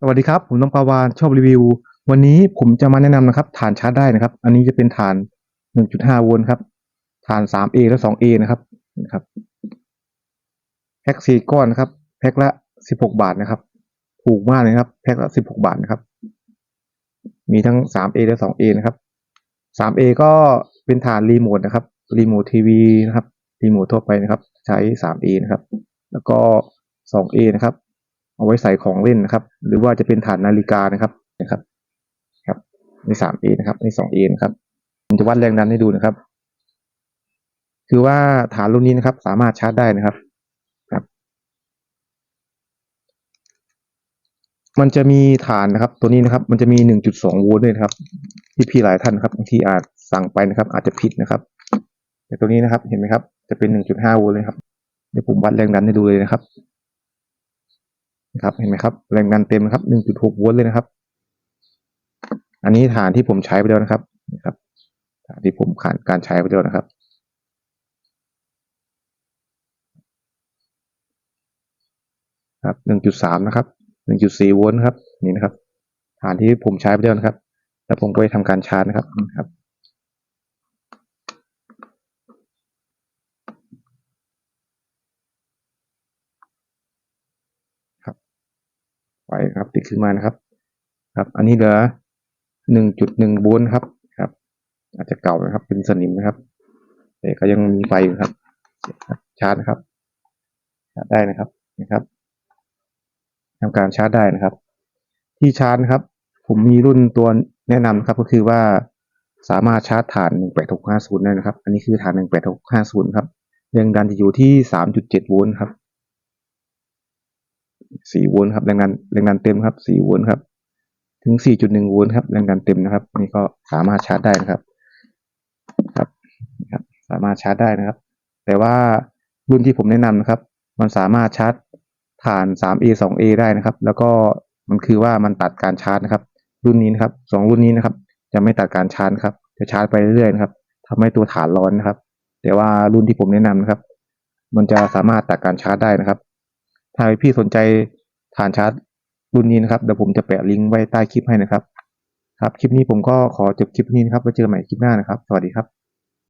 สวัสดีครับ ผมน้องปาวานชอบรีวิว วันนี้ผมจะมาแนะนำนะครับฐานชาร์จได้นะครับ อันนี้จะเป็นฐาน 1.5 โวลต์ครับฐาน 3A และ 2A นะครับนะครับแพ็ค4ก้อนนะครับ แพ็คละ 16 บาทนะครับ ถูกมากเลยครับ แพ็คละ 16 บาทนะครับ มีทั้ง 3A และ 2A นะครับ 3A ก็เป็นฐานรีโมทนะครับรีโมททีวีนะครับรีโมททั่วไปนะครับ ใช้ 3A นะครับ แล้วก็ 2A นะครับ เอาไว้ใส่ของเล่นนะครับ หรือว่าจะเป็นฐานนาฬิกานะครับนะครับครับใน 3A นะครับใน 2A นะครับผมจะวัดแรงดันให้ดูนะครับ คือว่าฐานรุ่นนี้นะครับ สามารถชาร์จได้นะครับครับ มันจะมีฐานนะครับ ตัวนี้นะครับ มันจะมี 1.2 โวลต์ด้วยนะครับ ที่พี่หลายท่านครับบางทีอาจสั่งไปนะครับ อาจจะผิดนะครับแต่ตัวนี้นะครับเห็นไหมครับ จะเป็น 1.5 โวลต์เลยครับ เดี๋ยวผมวัดแรงดันให้ดูเลยนะครับนะครับ เห็นไหมครับ แรงดันเต็มนะครับ1.6โวลต์เลยนะครับ อันนี้ฐานที่ผมใช้ไปแล้วนะครับนะครับ ฐานที่ผมขานการใช้ไปแล้วนะครับครับ1.3นะครับ1.4โวลต์ครับ นี่นะครับ ฐานที่ผมใช้ไปแล้วนะครับ แล้วผมก็ไปทำการชาร์จนะครับนะครับครับ ไฟครับ ติดขึ้นมานะครับ ครับ อันนี้เหลือ1.1โวลต์ครับครับ อาจจะเก่านะครับ เป็นสนิมนะครับแต่ก็ยังมีไฟอยู่ครับ ชาร์จครับชาร์จได้นะครับนะครับทำการชาร์จได้นะครับ ที่ชาร์จครับ ผมมีรุ่นตัวแนะนำนะครับก็คือว่าสามารถชาร์จฐาน 18650 ได้นะครับ อันนี้คือฐาน 18650 ครับแรงดันจะอยู่ที่ 3.7 โวลต์ครับ 4โวลต์ครับแรงดันแรงดันเต็มครับ4โวลต์ครับ ถึง 4.1โวลต์ครับแรงดันเต็มนะครับ นี่ก็สามารถชาร์จได้นะครับครับครับ สามารถชาร์จได้นะครับ แต่ว่ารุ่นที่ผมแนะนำนะครับ มันสามารถชาร์จฐาน 3A 2A ได้นะครับ แล้วก็มันคือว่ามันตัดการชาร์จนะครับ รุ่นนี้นะครับสองรุ่นนี้นะครับ จะไม่ตัดการชาร์จครับ จะชาร์จไปเรื่อยๆนะครับทำให้ตัวฐานร้อนนะครับ แต่ว่ารุ่นที่ผมแนะนำนะครับ มันจะสามารถตัดการชาร์จได้นะครับ ถ้าพี่สนใจฐานชาร์จรุ่นนี้นะครับเดี๋ยวผมจะแปะลิงก์ไว้ใต้คลิปให้นะครับ ครับ คลิปนี้ผมก็ขอจบคลิปนี้นะครับไว้เจอกันใหม่คลิปหน้านะครับ สวัสดีครับ